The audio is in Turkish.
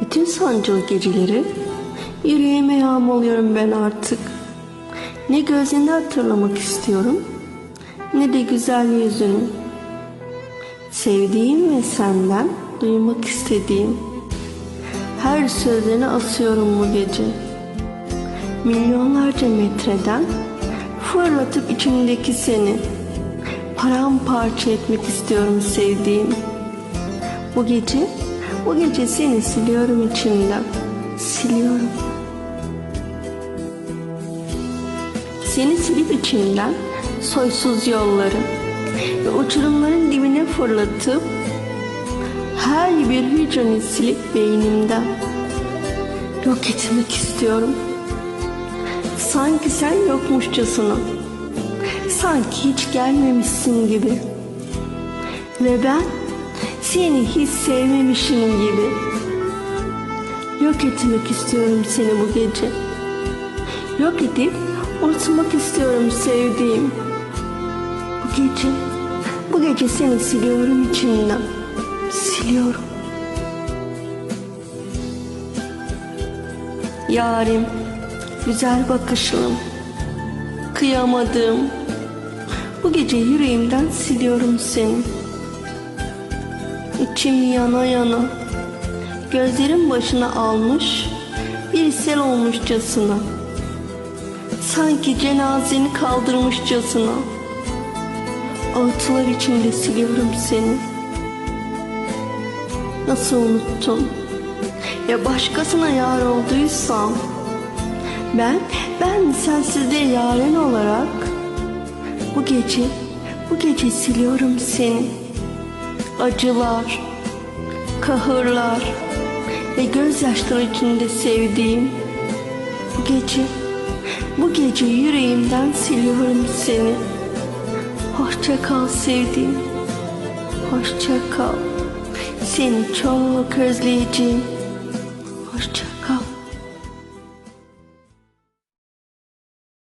Bütün sancılı geceleri yüreğime yağmalıyorum ben artık. Ne gözlerini hatırlamak istiyorum ne de güzel yüzünü. Sevdiğim ve senden duymak istediğim her sözlerini asıyorum bu gece. Milyonlarca metreden fırlatıp içimdeki seni paramparça etmek istiyorum sevdiğim. Bu gece, bu gece seni siliyorum içimden. Siliyorum. Seni silip içimden soysuz yolları ve uçurumların dibine fırlatıp her bir hücreni silip beynimden yok etmek istiyorum. Sanki sen yokmuşçasına, sanki hiç gelmemişsin gibi ve ben seni hiç sevmemişim gibi. Yok etmek istiyorum seni bu gece. Yok edip unutmak istiyorum sevdiğim. Bu gece, bu gece seni siliyorum içimden. Siliyorum. Yarim, güzel bakışlım, kıyamadığım. Bu gece yüreğimden siliyorum seni. İçim yana yana, gözlerim başına almış, bir sel olmuşçasına. Sanki cenazeni kaldırmışçasına. Ağıtlar içinde siliyorum seni. Nasıl unuttum? Ya başkasına yar olduysam, ben, ben sensizliğe yaren olarak bu gece, bu gece siliyorum seni. Acılar, kahırlar ve gözyaşları içinde sevdiğim bu gece, bu gece yüreğimden siliyorum seni. Hoşça kal sevdiğim, hoşça kal. Seni çok özleyeceğim.